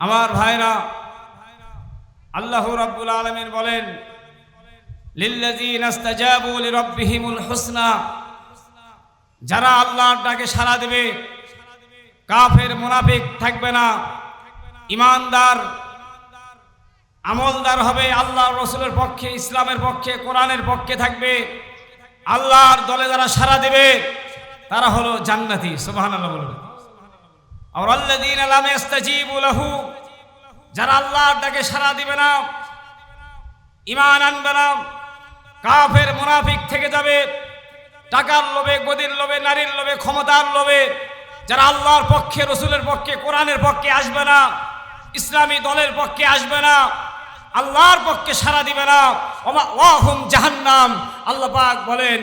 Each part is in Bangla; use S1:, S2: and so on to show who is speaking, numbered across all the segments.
S1: আমার ভাইরা, আল্লাহ রাব্বুল আলামিন বলেন যারা আল্লাহর ডাকে সাড়া দেবে, কাফের মুনাফিক থাকবে না, ইমানদার, আমলদার হবে আল্লাহ রসুলের পক্ষে, ইসলামের পক্ষে, কোরআনের পক্ষে থাকবে। আল্লাহর দলে যারা সাড়া দেবে, তারা হলো জান্নাতি, সুবহানাল্লাহ বলবে আর যারা আল্লাহর ডাকে সাড়া দিবে না ইমান আনবে না, কাফের, মুনাফিক থেকে যাবে, টাকার লোভে, গদির লোভে, নারীর লোভে, ক্ষমতার লোভে, যারা আল্লাহর পক্ষে, রসুলের পক্ষে, কোরআনের পক্ষে আসবে না, ইসলামী দলের পক্ষে আসবে না, আল্লাহর পক্ষে সাড়া দিবে না ওয়াহুম জাহান্নাম। আল্লাহ পাক বলেন,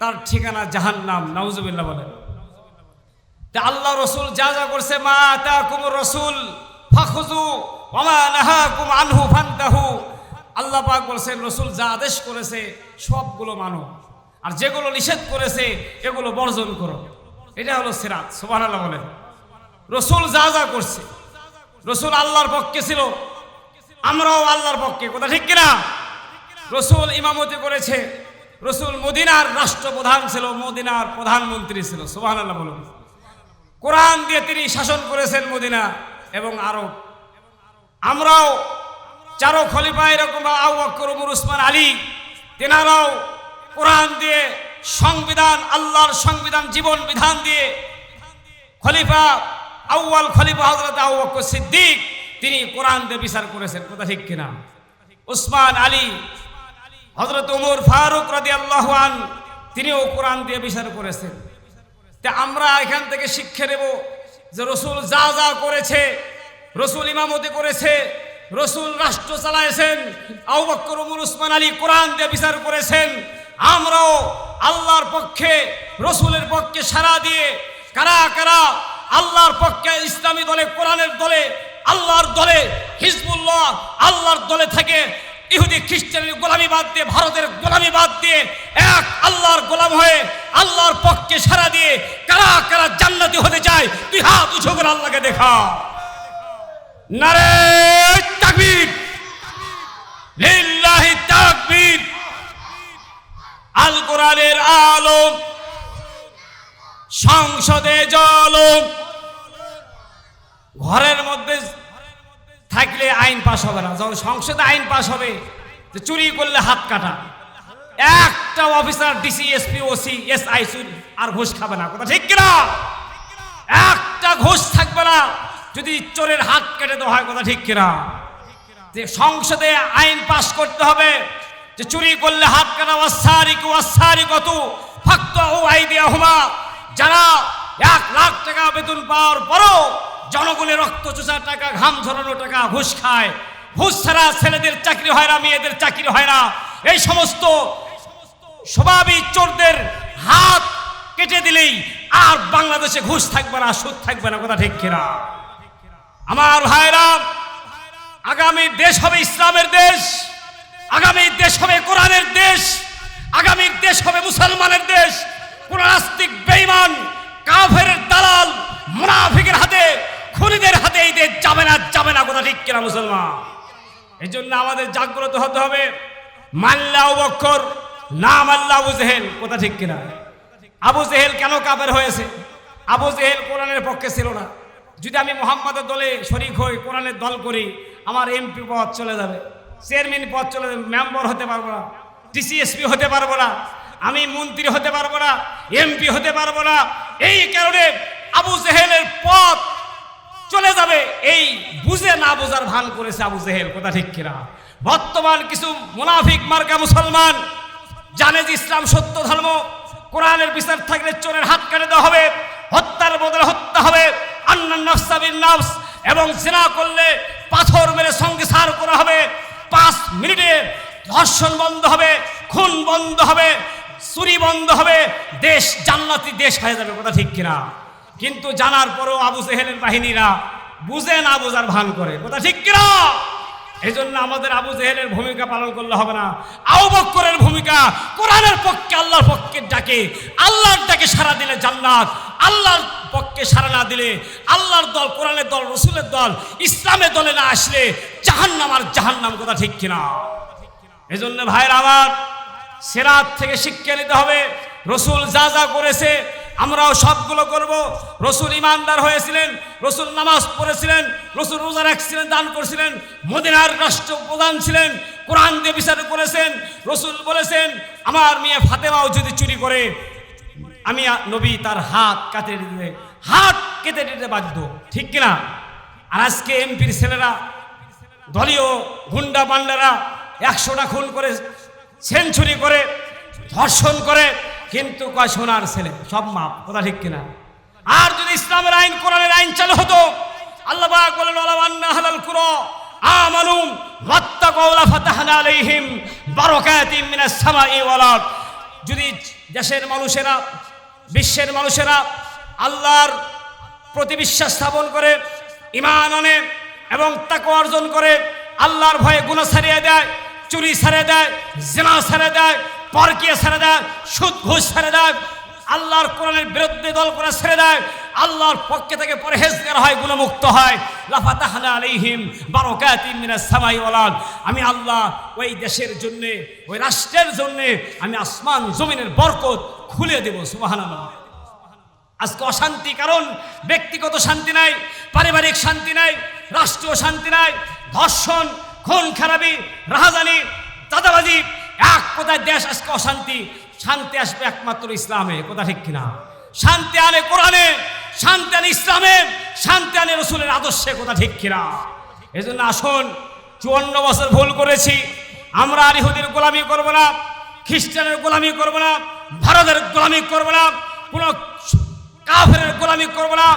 S1: তার ঠিকানা জাহান্নাম, নাউজুবিল্লাহ বলেন। তা আল্লাহ রসুল যা যা করছে, মা তা রসুল ফাখুজু আল্লাহ পাক বলছেন রসুল যা আদেশ করেছে, সবগুলো মানো। আর যেগুলো নিষেধ করেছে, এগুলো বর্জন করো। এটা হলো সিরাত, সুবহানাল্লাহ বলেন। রসুল যা যা করছে, রসুল আল্লাহর পক্ষে ছিল, আমরাও আল্লাহর পক্ষে, কথা ঠিক কিনা? রসুল ইমামতি করেছে, রসুল মদিনার রাষ্ট্রপ্রধান ছিল, মদিনার প্রধানমন্ত্রী ছিল, সুবহানাল্লাহ বলুন। কোরআন দিয়ে তিনি শাসন করেছেন মদিনা এবং আরব। আমরাও চারো খলিফা এরকম আউ বকর উসমান, আলী তেনারাও কোরআন দিয়ে সংবিধান, আল্লাহর সংবিধান, জীবন বিধান দিয়ে খলিফা, আউয়াল খলিফা হজরত আউ সিদ্দিক তিনি কোরআন দিয়ে বিচার করেছেন। কথা ঠিক কিনা? উসমান আলী হজরত উমর ফারুক রাদি আল্লাহ আন তিনিও কোরআন দিয়ে বিচার করেছেন। তা আমরা এখান থেকে শিক্ষা নেব যে রসুল যা যা করেছে, রসুল ইমামতি করেছে, রসুল রাষ্ট্র চালাইছেন আউ বক্কর উমর, উসমান, আলী, কোরআন দিয়ে বিচার করেছেন। আমরাও আল্লাহর পক্ষে, রসুলের পক্ষে সারা দিয়ে কারা কারা আল্লাহর পক্ষে ইসলামী দলে, কোরআনের দলে, আল্লাহর দলে, হিজবুল্লাহ আল্লাহর দলে থেকে ইহুদি খ্রিস্টানের গোলামি বাদ দিয়ে, ভারতের গোলামি বাদ দিয়ে এক আল্লাহর গোলাম হয়ে আল্লাহর পক্ষে সারা দিয়ে কারা কারা জান্নাতি হতে চায়, তুই হাত উঁচু করে আল্লাহকে দেখা। নারে তাকবীর। লিল্লাহি তাকবীর। আল কোরআনের আলোক। সংসদে জলম ঘরের মধ্যে থাকলে আইন পাশ হবে না। যখন সংসদে আইন পাশ হবে, যে চুরি করলে হাত কাটা। একটা officer DC SP OC S I আর ঘুষ খাবে না। কথা ঠিক কিনা? একটা ঘুষ থাকবে না, যদি চোরের হাত কেটে দেওয়া হয়। কথা ঠিক কিনা? যে সংসদে আইন পাশ করতে হবে, যে চুরি করলে হাত কাটা। ওয়াসারি কু ওয়াসারি কত ফাক্ত ও আইডিয়া হুমা যারা এক লাখ টাকা বেতন পাওয়ার পরও জনগণের রক্ত চোষার টাকা, ঘাম ঝরানো টাকা, ঘুষ খায়। ঘুষ ছাড়া ছেলেদের চাকরি হয় না, মেয়েদের চাকরি হয় না। এই সমস্ত স্বভাবিক চোরদের হাত কেটে দিলেই আর বাংলাদেশে ঘুষ থাকবে না, সুদ থাকবে না, কথা ঠিক কিনা? আমার ভাইরা, আগামী দেশ হবে ইসলামের দেশ, আগামী দেশ হবে কোরআনের দেশ, আগামী দেশ হবে মুসলমানের দেশ। কোন নাস্তিক, বেঈমান, কাফের, দালাল, মুনাফিকের হাতে খুনিদের হাতে এই দেশ যাবে না যাবে না কথা ঠিক কিনা মুসলমান? এই জন্য আমাদের জাগ্রত হতে হবে মাল্লা বক্ষর না মাল্লা আবু জেহেল, কথা ঠিক কিনা? আবু জেহেল কেন কাবের হয়েছে? আবু জেহেল কোরআনের পক্ষে ছিল না। যদি আমি মোহাম্মদের দলে শরিক হই, কোরআনের দল করি, আমার এমপি পদ চলে যাবে, চেয়ারম্যান পদ চলে যাবে, মেম্বার হতে পারব না টিসিএসপি হতে পারব না, আমি মন্ত্রী হতে পারব না, এমপি হতে পারব না। এই কারণে আবু জেহেলের পথ চলে যাবে। এই বুঝে না বোঝার ভান করেছে আবু জেহেল, কথা ঠিক কিনা? বর্তমান কিছু মুনাফিক মার্কা মুসলমান জানে যে ইসলাম সত্য ধর্ম, কোরআনের বিচার থাকলে চোরের হাত কেটে দেওয়া হবে, হত্যার বদলে হত্যা হবে নফস, এবং জেনা করলে পাথর মেরে সঙ্গে সার করা হবে, পাঁচ মিনিটে ধর্ষণ বন্ধ হবে, খুন বন্ধ হবে, চুরি বন্ধ হবে, দেশ জান্নাতি দেশ হয়ে যাবে, কথা ঠিক কিনা? কিন্তু জানার পরেও আবু জেহেলের বাহিনীরা বুঝে না বোঝার ভান করে। কথা ঠিক কিনা? এই জন্য আমাদের আবু জেহেলের ভূমিকা পালন করলে হবে না। আবু বক্করের ভূমিকা কোরআনের পক্ষে আল্লাহর পক্ষে ডাকে, আল্লাহর ডাকে সারা দিলে জান্নাত, আল্লাহর পক্ষে সারা না দিলে আল্লাহর দল, কোরআনের দল, রসুলের দল, ইসলামের দলে না আসলে জাহান্নাম আর জাহান্নাম, কথা ঠিক কিনা? এই জন্য ভাইয়ের আমার, সেরাত থেকে শিক্ষা নিতে হবে। রসুল যা যা করেছে আমরাও সবগুলো করব। রসুল ইমানদার হয়েছিলেন, রসুল নামাজ পড়েছিলেন, রসুল রোজা রাখছিলেন, দান করেছিলেন, মদিনার রাষ্ট্রপ্রধান ছিলেন, কোরআন দিয়ে বিচার করেছেন, রসুল বলেছেন, আমার মেয়ে ফাতেমাও যদি চুরি করে, আমি নবী তার হাত কাটে দিতে, হাত কেটে দিতে বাধ্য। ঠিক কিনা? আর আজকে এমপির ছেলেরা, দলীয় গুন্ডা পান্ডারা একশোটা খুন করে, সেঞ্চুরি করে, ধর্ষণ করে কিন্তু কয় সোনার ছেলে? সব মাপ, কথা ঠিক কিনা? আর যদি ইসলামের আইন, কোরআনের আইন চালু হতো, আল্লাহ বলেন, ওয়ালাউ আন্না আহলাল কুরা আমানু ওয়াত্তাকাউ লাফাতাহনা আলাইহিম বারাকাতিম মিনাস সামাই ওয়াল আরদ। যদি দেশের মানুষেরা, বিশ্বের মানুষেরা আল্লাহর প্রতি বিশ্বাস স্থাপন করে ইমান আনে এবং তাকে অর্জন করে, আল্লাহর ভয়ে গুণা ছাড়িয়ে দেয়, চুরি ছেড়ে দেয়, জেনা ছেড়ে দেয় পরকিয়া ছেড়ে দেয় সুদ ঘুষ ছেড়ে দেয়, আল্লাহর কোরআনের বিরুদ্ধে দল করে ছেড়ে দেয়, আল্লাহর পক্ষে থেকে পরহেজগার হয়, গুণমুক্ত হয় লাফাতাহনা আলাইহিম বারাকাতিম মিনাস সামাই ওয়াল আরদ। আমি আল্লাহ ওই দেশের জন্য, ওই রাষ্ট্রের জন্য, আমি আসমান জমিনের বরকত খুলে দেব, সুবহানাল্লাহ আজকে অশান্তি কারণ, ব্যক্তিগত শান্তি নাই, পারিবারিক শান্তি নাই, রাষ্ট্রীয় শান্তি নাই, ধর্ষণ, খুন খারাপি রাহাজানি দাদাবাজি এক, কোথায় দেশ আজকে অশান্তি? শান্তি আসবে একমাত্র ইসলামে, কথা ঠিক কিনা? শান্তি আনে কোরআনে, শান্তি আনে ইসলামে, শান্তি আনে রসুলের আদর্শে, কথা ঠিক কিনা? এই জন্য আসুন, চুয়ান্ন বছর ভুল করেছি। আমরা আর ইহুদির গোলামি করব না, খ্রিস্টানের গোলামি করব না, ভারতের গোলামি করব না, কোনো কাফের গোলামি করব না।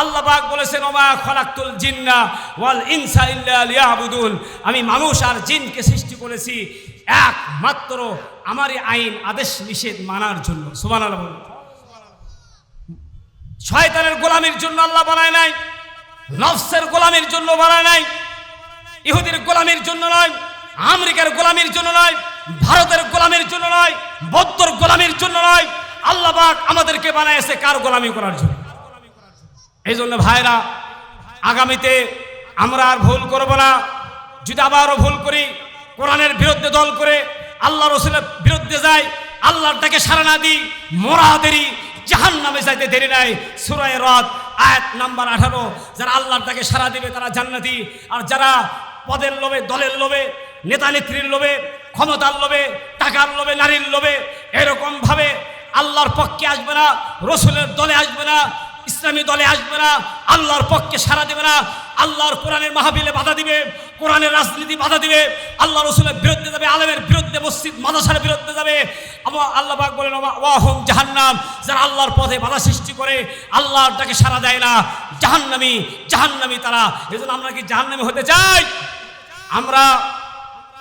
S1: আল্লাহ পাক বলেছেন, ওমা খলাকুল জিন্না ওয়াল ইনসা ইল্লা আমি মানুষ আর জিনকে সৃষ্টি করেছি। একমাত্র আমারই আইন, আদেশ, নিষেধ মানার জন্য। সুবহানাল্লাহ বলুন। শয়তানের গোলামির জন্য আল্লাহ বানায় নাই, নফসের গোলামির জন্য বানায় নাই, ইহুদির গোলামির জন্য নয়, আমেরিকার গোলামির জন্য নয়, ভারতের গোলামির জন্য নয়, বৌদ্ধর গোলামির জন্য নয়, আল্লাহ পাক আমাদেরকে বানাইছে কার গোলামি করার জন্য? এই জন্য ভাইরা, আগামীতে আমরা আর ভুল করব না। যদি আবারও ভুল করি কোরআনের বিরুদ্ধে দল করে আল্লাহ রসুলের বিরুদ্ধে যাই আল্লাহর ডাকে সারা না দিই, মোরা দেরি জাহান নামে যাইতে দেরি নাই। সুরায় রথ আয়াত নাম্বার আঠারো, যারা আল্লাহর ডাকে সারা দিবে তারা জান্নাতি। আর যারা পদের লোভে, দলের লোভে, নেতা নেত্রীর লোভে, ক্ষমতার লোভে, টাকার লোভে, নারীর লোভে এরকমভাবে আল্লাহর পক্ষে আসবে না, রসুলের দলে আসবে না, ইসলামী দলে আসবে না, আল্লাহর পক্ষে সারা দেবে না, আল্লাহর কোরআনের মাহাবিলে বাধা দিবে। কোরআনের রাজনীতি বাধা দিবে, আল্লাহ রসুলের বিরুদ্ধে যাবে, আলেমের বিরুদ্ধে, মসজিদ, মাদাসার বিরুদ্ধে যাবে। আমার আল্লাহ পাক বলেন ওয়াহুম জাহান্নাম। যারা আল্লাহর পথে বাধা সৃষ্টি করে, আল্লাহর ডাকে সারা দেয় না। জাহান্নামি জাহান্নামি তারা। এই আমরা কি জাহান্নামি হতে চাই? আমরা,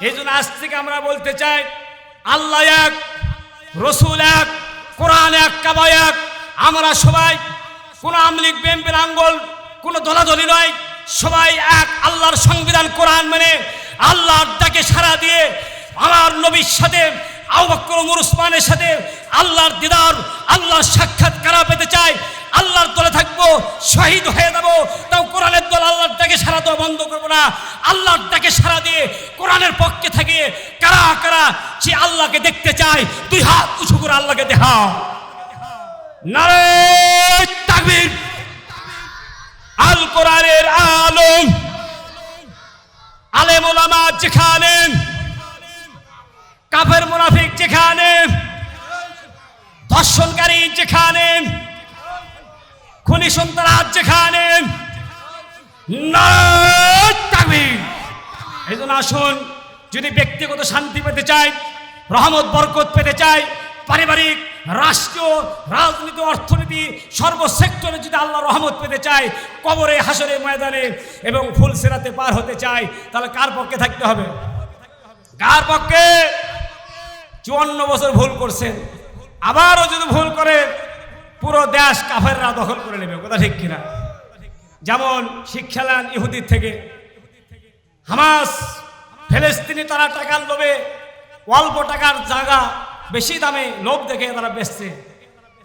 S1: এই জন্য আজ থেকে আমরা বলতে চাই, আল্লাহ এক, রসুল এক, কোরআন এক কাবা এক। আমরা সবাই কোনো আমলিক বেম্পের আঙ্গল, কোনো দলাদলি নয়। সবাই এক, আল্লাহর সংবিধান, কোরআন মেনে আল্লাহর ডাকে সারা দিয়ে আমার নবীর সাথে, আবু বকর ওমর উসমানের সাথে আল্লাহর দিদার, আল্লাহর সাক্ষাৎ কারা পেতে চাই আল্লাহর দলে থাকব, শহীদ হয়ে যাব, তাও কোরআনের দল আল্লাহর ডাকে সারা দেওয়া বন্ধ করব না। আল্লাহর ডাকে সারা দিয়ে কোরআনের পক্ষে থাকে, কারা কারা সে আল্লাহকে দেখতে চায়, দুই হাত উঁচু করে আল্লাহকে দেখা। নারে তাকবীর। আল কোরআনের আলম। আলেম যেখানে, কাফের মুনাফিক যেখানে, ধর্ষণকারী যেখানে, খুনি সন্ত্রাস যেখানে এই জন্য আসুন, যদি ব্যক্তিগত শান্তি পেতে চাই, রহমত, বরকত পেতে চাই, পারিবারিক রাষ্ট্রীয়, রাজনীতি, অর্থনীতি, সর্বসেক্টরে যদি আল্লাহ রহমত পেতে চায়, কবরে হাসরে ময়দানে এবং ফুল সেরাতে পার হতে চায়, তাহলে কার পক্ষে থাকতে হবে? কার পক্ষে? চুয়ান্ন বছর ভুল করছেন। আবারও যদি ভুল করে, পুরো দেশ কাফেররা দখল করে নেবে, কথা ঠিক কিনা? যেমন শিক্ষা নেন ইহুদির থেকে, হামাস, ফেলেস্তিনি তারা টাকার লোভে অল্প টাকার জায়গা বেশি দামে লোভ দেখে তারা বেচছে।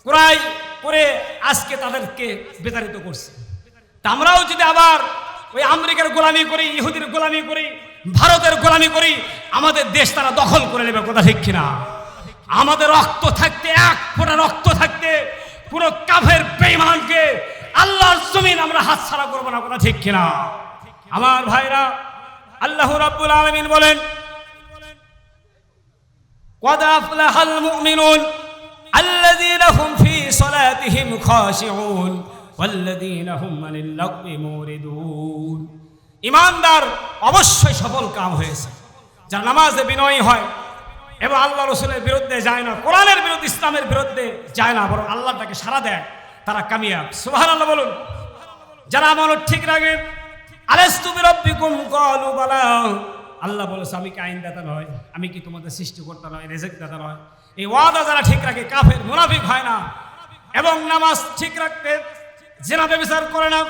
S1: ক্রয় করে আজকে তাদেরকে বিতাড়িত করছে। আমরাও যদি আবার ওই আমেরিকার গোলামি করি, ইহুদির গোলামি করি, ভারতের গোলামি করি, আমাদের দেশ তারা দখল করে নেবে, কথা ঠিক কিনা? আমাদের রক্ত থাকতে, এক ফোঁটা রক্ত থাকতে পুরো কাফের বেঈমানকে আল্লাহর জমিন আমরা হাতছাড়া করব না, কথা ঠিক কিনা? আমার ভাইরা, আল্লাহ রাব্বুল আলামিন বলেন قد أفلح المؤمنون الذين هم في صلاتهم خاشعون والذين هم عن اللغو موردون ইমানদার অবশ্যই সফল কাম হয়েছে যারা নামাজে বিনয়ী হয় এবং আল্লাহ রসুলের বিরুদ্ধে যায় না কোরআনের বিরুদ্ধে ইসলামের বিরুদ্ধে যায় না বরং আল্লাহটাকে সারা দেয় তারা কামিয়াব সুবাহ আল্লাহ বলুন যারা আমার ঠিক রাখে আলেস্তু বিরব্বিকুম ক্বালু বালা আল্লাহ বলেছে আমি কি আইনদাতা নয়? আমি কি তোমাদের সৃষ্টিকর্তা নয় রেজেক দাতা নয়? এই ওয়াদা যারা ঠিক রাখে, কাফের, মুনাফিক হয় না। এবং নামাজ ঠিক রাখতে জেনাবে বিচার করে না।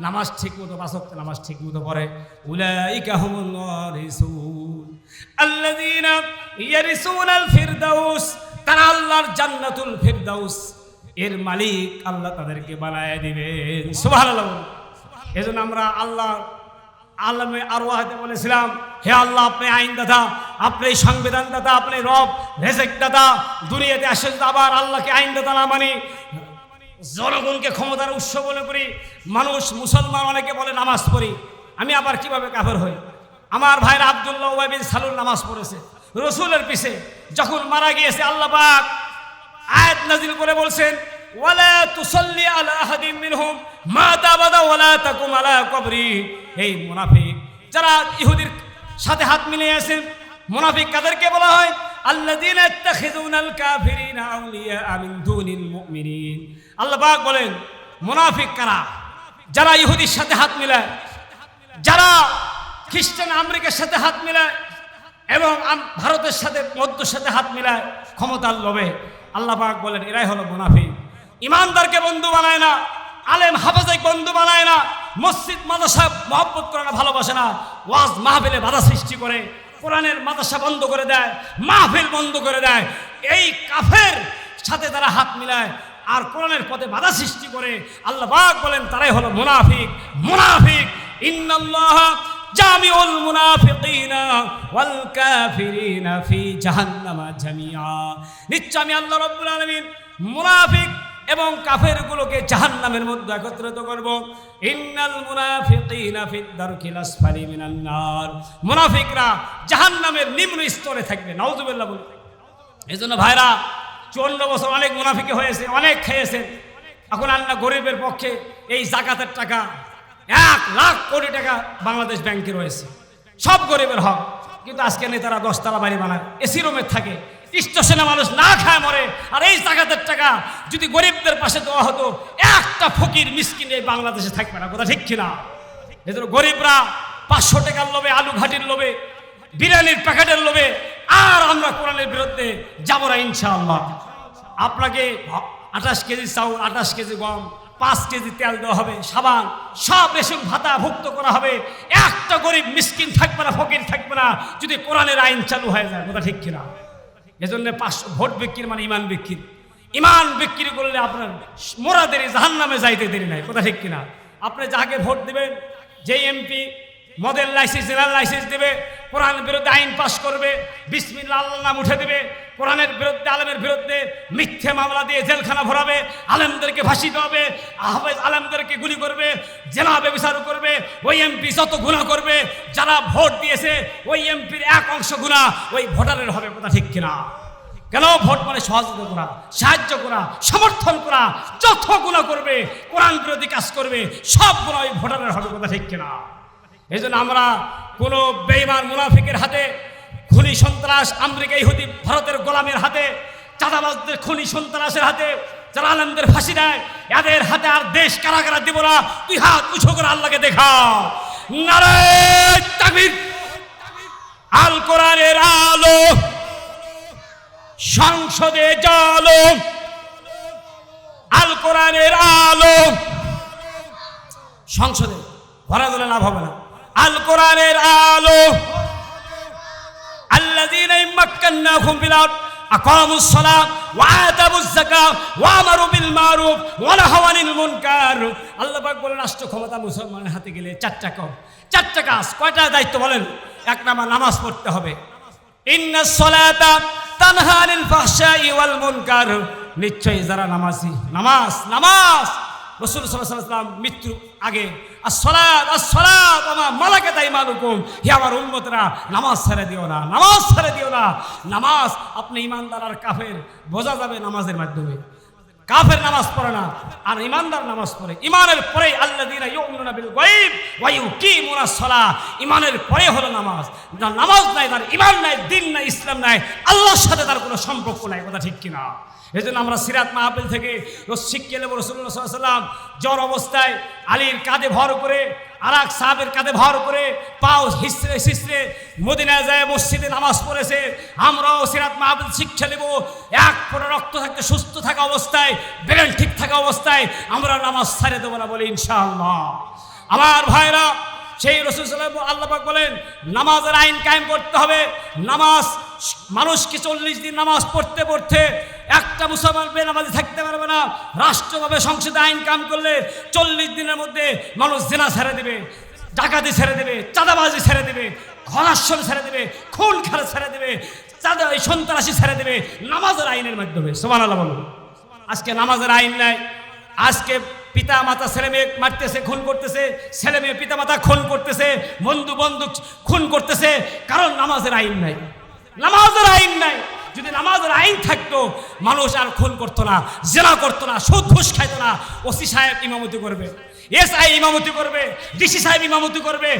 S1: নামাজ ঠিক মতো বাসক নামাজ ঠিক মতো পড়ে। উলাইকা হুমুল ওয়ারিসুন। আল্লাযীনা ইয়ারিসুনাল ফিরদাউস তারা আল্লাহর জান্নাতুল ফিরদাউস। এর মালিক আল্লাহ তাদেরকে বানায় দিবেন। সুবহানাল্লাহ। এজন্য আমরা আল্লাহ আলমে আরও হাতে বলেছিলাম, হে আল্লাহ, আপনি আইন দাতা আপনি সংবিধান দাতা আপনি রব রেজেক দাতা দুনিয়াতে আসে আবার আল্লাহকে আইন দাতা না মানি, জনগণকে ক্ষমতার উৎস বলে করি, মানুষ, মুসলমান অনেকে বলে নামাজ পড়ি, আমি আবার কীভাবে কাফের হই? আমার ভাইরা আবদুল্লাহ ওয়াবিন সালুল নামাজ পড়েছে, রসুলের পিছে, যখন মারা গিয়েছে আল্লাহ পাক, আয়াত নাজিল করে বলছেন ওয়ালা তুসাল্লি মুনাফিক, যারা ইহুদির সাথে হাত মিলিয়ে মুনাফিক কাদেরকে বলা হয়? আল্লাহ বলেন, মুনাফিক কারা? যারা ইহুদির সাথে হাত মিলায়, যারা খ্রিস্টান আমেরিকার সাথে হাত মিলায় এবং ভারতের সাথে মধ্যর সাথে হাত মিলায়, ক্ষমতার লোভে। আল্লাহ পাক বলেন, এরাই হলো মুনাফি ইমানদারকে বন্ধু বানায় না, আলেম হাফাজাইক বন্ধু বানায় না, মসজিদ, মাদ্রাসা মহব্বত করে না, ভালোবাসে না, ওয়াজ মাহফিলে বাধা সৃষ্টি করে, কোরআনের মাদাসা বন্ধ করে দেয়, মাহফিল বন্ধ করে দেয়, এই কাফের সাথে তারা হাত মিলায়, আর কোরআনের পথে বাধা সৃষ্টি করে, আল্লাহ পাক বলেন, তারাই হলো মুনাফিক মুনাফিক। ইন্নাল্লাহ জামিউল মুনাফিকিনা ওয়াল কাফিরিনা ফি জাহান্নামা জামিআ। নিশ্চয় আমি আল্লাহ রাব্বুল আলামিন মুনাফিক এবং কাফেরগুলোকে জাহান্নামের মধ্যে একত্রিত করব। ইন্নাল মুনাফিকিনা মুনাফিকরা জাহান্নামের নিম্ন স্তরে থাকবে, নাউজুবিল্লাহ বলুন এই জন্য ভাইরা, চুয়ান্ন বছর অনেক মুনাফিকে হয়েছে, অনেক খেয়েছেন এখন আল্লাহ গরিবের পক্ষে এই জাকাতের টাকা, এক লাখ কোটি টাকা বাংলাদেশ ব্যাংকে রয়েছে। সব গরিবের হক, কিন্তু আজকে নেতারা দশতলা বাড়ি বানায়, এসি রুমে থাকে স্টেশনে মানুষ না খায় মরে। আর এই জাকাতের টাকা যদি গরিবদের পাশে দেওয়া হতো, একটা ফকির মিসকিন এই বাংলাদেশে থাকবে না। কথা ঠিক কিনা? এদের গরিবরা পাঁচশো টাকার লোভে, আলু ঘাটির লোভে, বিরিয়ানির প্যাকেটের লোভে, আর আমরা কোরআনের বিরুদ্ধে যাব না ইনশাআল্লাহ। আপনাকে আঠাশ কেজি চাউল, আঠাশ কেজি গম, পাঁচ কেজি তেল দেওয়া হবে, সাবান, সব রেশন ভাতা ভুক্ত করা হবে। একটা গরিব মিসকিন থাকবে না, ফকির থাকবে না, যদি কোরআনের আইন চালু হয়ে যায়। কথা ঠিক কিনা? এজন্য পাঁচশো ভোট বিক্রির মানে ইমান বিক্রি। ইমান বিক্রি করলে আপনার মোরা দেরি জাহান নামে যাইতে দেরি নাই, কথা ঠিক কিনা? আপনি যাকে ভোট দেবেন যে MP model licence, general licence দেবে কোরআনের বিরুদ্ধে আইন পাশ করবে বিসমিল্লা আল্লাহ নাম উঠে দেবে, কোরআনের বিরুদ্ধে, আলেমের বিরুদ্ধে মিথ্যে মামলা দিয়ে জেলখানা ভরাবে, আলেমদেরকে ফাঁসি দেওয়াবে আহমেদ আলেমদেরকে গুলি করবে, জেলা ব্যবচার করবে, ওই এমপি যত গুণা করবে, যারা ভোট দিয়েছে, ওই এমপির এক অংশ গুণা ওই ভোটারের হবে, কথা ঠিক কিনা? কেন ভোট মানে সহযোগিতা করা, সাহায্য করা, সমর্থন করা, যত গুণা করবে, কোরআন বিরোধী কাজ করবে, সব গুণা ওই ভোটারের হবে, কথা ঠিক কিনা? এই জন্য আমরা কোনো বেইমান মুনাফিকের হাতে খুনি সন্ত্রাস, আমেরিকা ইহুদি, ভারতের গোলামের হাতে, চাঁদাবাজদের খুনি সন্ত্রাসের হাতে যারা আলেমদের ফাঁসি দেয়, এদের হাতে আর দেশ কারাগারা দিব না। তুই হাত উঁচু করে আল্লাহকে দেখা। তাকবীর। আল কোরআনের আলো, সংসদে জালো। আল কোরআনের আলো, সংসদে। ঘরে গেলে লাভ হবে না। আল। কোরআনের আলো আল্লাযীনা আকামুস সালাত, ওয়া আতাবুজ যাকাত, ওয়া আমারু বিল মারুফ, ওয়া নাহাউ আনিল মুনকার। আল্লাহ পাক বলেন, রাষ্ট্র ক্ষমতা মুসলমানের হাতে গেলে চারটা কাজ। চারটা কাজ, কয়টা দায়িত্ব বলেন? এক নাম্বার, নামাজ পড়তে হবে। ইন্নাস সালাতা তানহা আনিল ফাহশাই ওয়াল মুনকার। নিশ্চয়ই যারা নামাজি, নামাজ নামাজ। রসুল সাল্লাম মৃত্যু আগে আসলাদ আসলাদ আমার মালাকে তাই মালুকুম হে আমার উন্মতরা নামাজ ছেড়ে দিও না, নামাজ ছেড়ে দিও না। নামাজ আপনি ইমানদার আর কাফের, বোঝা যাবে নামাজের মাধ্যমে। কাফের নামাজ পড়ে না, আর ইমানদার নামাজ পড়ে। ইমানের পরে আল্লাহ দিনা ইউমিনুনা বিল গায়ব ওয়া ইউকিমুনা সালাহ। ইমানের পরে হলো নামাজ। যার নামাজ নাই তার, ইমান নাই, দিন নাই, ইসলাম নাই। আল্লাহর সাথে তার কোনো সম্পর্ক নাই, কথা ঠিক কিনা? এই জন্য আমরা সিরাত মাহফিল থেকে শিক্ষা নেব রসুল্লাহ সাল্লাম জ্বর অবস্থায় আলীর কাঁধে ভর করে আর এক সাহাবের কাঁধে ভর করে পাও হিসড়ে হিসড়ে মদিনায় যায়, মসজিদে নামাজ পড়েছে। আমরাও সিরাত মাহফিল শিক্ষা নেব। এক ফোটা রক্ত থাকতে সুস্থ থাকা অবস্থায় ব্রেন ঠিক থাকা অবস্থায় আমরা নামাজ ছাড়ে দেবো না বলে ইনশাআল্লাহ। আমার ভাইরা সেই রসুল সাল্লাম আল্লাপাক বলেন, নামাজের আইন কায়েম করতে হবে। নামাজ মানুষকে চল্লিশ দিন নামাজ পড়তে পড়তে একটা মুসলমান বেনামাজি থাকতে পারবে না। রাষ্ট্রভাবে সংসদে আইন কাম করলে চল্লিশ দিনের মধ্যে মানুষ জেনা ছেড়ে দেবে, ডাকাতি ছেড়ে দেবে, চাঁদাবাজি ছেড়ে দেবে ঘনাশ্বর ছেড়ে দেবে খুন খেলা ছেড়ে দেবে, চাঁদা, এই সন্ত্রাসী ছেড়ে দেবে। নামাজের আইনের মাধ্যমে সোমান আল্লাহ বলুন। আজকে নামাজের আইন নাই, আজকে পিতা মাতা ছেলে মেয়ে মারতেছে, খুন করতেছে, ছেলে মেয়ে পিতা মাতা খুন করতেছে, বন্ধু বন্ধু খুন করতেছে, কারণ নামাজের আইন নাই। নামাজের আইন নাই। যদি নামাজের আইন থাকতো, মানুষ আর খুন করতো না জেলা করতো না, সুদ ঘুষ খাইতো না, ওসি সাহেব ইমামতি করবে এস আই ইমামতি করবে, ডিসি সাহেব ইমামতি করবে,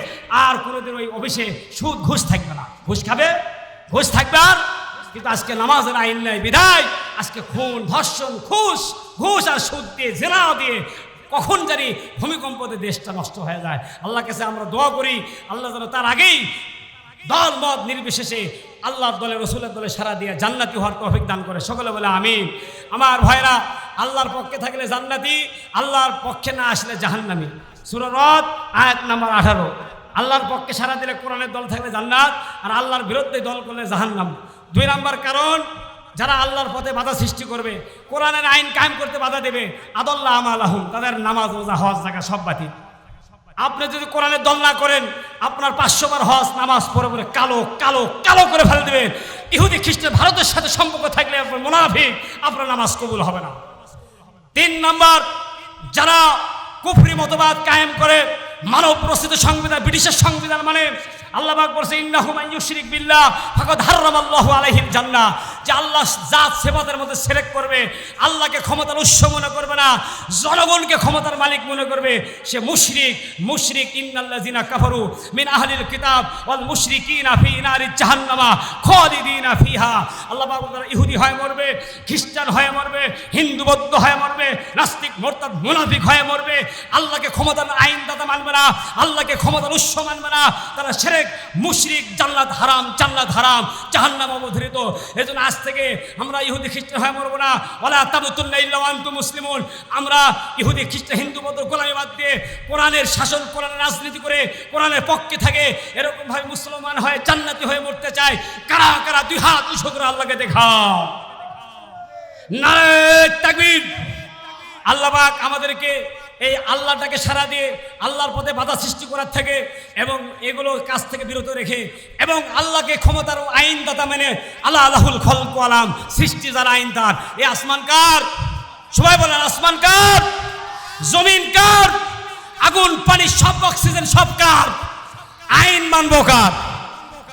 S1: আর কোনোদিন ওই অফিসে সুদ ঘুষ থাকবে না। ঘুষ খাবে? ঘুষ থাকবে আর কিন্তু আজকে নামাজের আইন নাই, বিদায়। আজকে খুন, ধর্ষণ, ঘুষ ঘুষ আর সুদ দিয়ে, জেনা দিয়ে কখন জানি ভূমিকম্পতে দেশটা নষ্ট হয়ে যায়। আল্লাহ কাছে আমরা দোয়া করি, আল্লাহ যেন তার আগেই দল, মত নির্বিশেষে আল্লাহর দলে, রসুলের দলে সারা দিয়ে জান্নাতি হওয়ার তৌফিক দান করে। সকলে বলে আমিন। আমার ভাইরা, আল্লাহর পক্ষে থাকলে জান্নাতি, আল্লাহর পক্ষে না আসলে জাহান্নামি। সুররত আয়াত নাম্বার আঠারো। আল্লাহর পক্ষে সারা দিলে কোরআনের দল থাকলে জান্নাত, আর আল্লাহর বিরুদ্ধে দল করলে জাহান্নাম। দুই নাম্বার কারণ, যারা আল্লাহর পথে বাধা সৃষ্টি করবে, কোরআনের আইন কায়েম করতে বাধা দেবে, আদল্লাহ আমালাহুম, তাদের নামাজ ওজা হজ জায়গা সব বাতিল। আপনি যদি কোরআনের দল না করেন, আপনার পাঁচশো বার হজ, নামাজ পরে পরে কালো কালো কালো করে ফেলে দেবে। ইহুদি খ্রিস্টের ভারতের সাথে সম্পর্ক থাকলে আপনার মোনাফিক, আপনার নামাজ কবুল হবে না। তিন নম্বর, যারা কুফরি মতবাদ কায়েম করে মানব প্রস্তুত সংবিধান ব্রিটিশের সংবিধান মানে আল্লাহ পাক বলছে ইন্নাহু মান ইউশরিক বিল্লাহ ফাকাদ যে আল্লাহ জাত সেবাদের মধ্যে সিলেক করবে আল্লাহকে ক্ষমতার উৎস মনে করবে না জনগণকে ক্ষমতার মালিক মনে করবে। সে মুশরিক মুশরিক ইন্নাল্লাযিনা কাফারু মিন আহলিল কিতাব ওয়াল মুশরিকিনা ফি নারি জাহান্নামা খালিদিনা ফিহা। আল্লাহ বলেন, ইহুদি হয়ে মরবে খ্রিস্টান হয়ে মরবে হিন্দু বৌদ্ধ হয়ে মরবে নাস্তিক মোরতাদ মুনাফিক হয়ে মরবে। আল্লাহকে ক্ষমতার আইনদাতা মানবে না আল্লাহকে ক্ষমতার উৎস মানবে না তারা সেরেক মুশরিক, জান্নাত হারাম জান্নাত হারাম, জাহান্নাম অবধারিত। এজন্য আজ থেকে আমরা ইহুদি, খ্রিস্টান হয়ে মরবো না। ওলা তাবুতুল্লাহ ইল্লা আনতুম মুসলিমুন। আমরা ইহুদি, খ্রিস্টান, হিন্দু, বৌদ্ধ, গোলামি বাদ দিয়ে কোরআনের শাসন, কোরআনের রাজনীতি করে কোরআনের পক্ষে থাকে এরকম ভাবে মুসলমান হয়ে জান্নাতি হয়ে মরতে চায় কারা কারা দুই হাত উঁচু করে আল্লাহকে দেখা। নারে তাকবীর। আল্লাহ আমাদেরকে এই আল্লাহটাকে সারা দিয়ে আল্লাহর পথে বাধা সৃষ্টি করার থেকে এবং এগুলো কাজ থেকে বিরত রেখে এবং আল্লাহকে ক্ষমতার আইনদাতা মেনে আল্লাহ আল্লাহুল খলক আলাম সৃষ্টি যারা আইন তার। এ আসমান কার? সবাই বলেন, আসমান কার? জমিন কার? আগুন, পানি, সব অক্সিজেন, সব কার? আইন মানবো কার?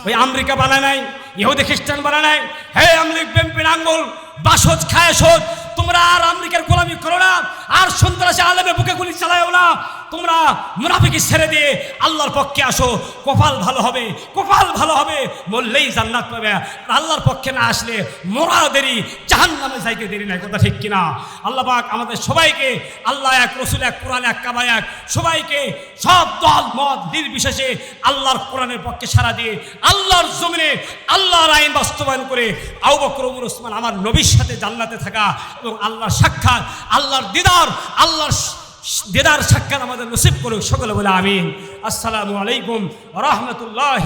S1: ওই আমেরিকা বানায় নাই, ইহুদি খ্রিস্টান বানায় নাই। হে আমলিক বেম্পিন আঙ্গুল বাসজ খায় সোজ তোমরা আর আমেরিকার গোলামি করো না। আর সন্ত্রাসী আলমে বুকে গুলি চালাও না। তোমরা মুনাফিকি ছেড়ে দিয়ে আল্লাহর পক্ষে আসো। কপাল ভালো হবে, কপাল ভালো হবে বললেই জান্নাত পাবে। আল্লাহর পক্ষে না আসলে মোরা দেরি জাহান নামে যাইতে দেরি নাই, কথা ঠিক কিনা? আল্লাহ পাক আমাদের সবাইকে, আল্লাহ এক, রসুল এক, কোরআন এক, কাবা এক, সবাইকে সব দল, মত, নির্বিশেষে আল্লাহর কোরআনের পক্ষে সারা দিয়ে আল্লাহর জমিনে আল্লাহর আইন বাস্তবায়ন করে আউ বকর, উমর, ওসমান, আমার নবীর সাথে জান্নাতে থাকা এবং আল্লাহর সাক্ষাৎ, আল্লাহর দিদার, আল্লাহর দিদার সাক্ষাৎ আমাদের নসিব করুক সকলে বলে আমিন। আসসালামু আলাইকুম রহমতুল্লাহ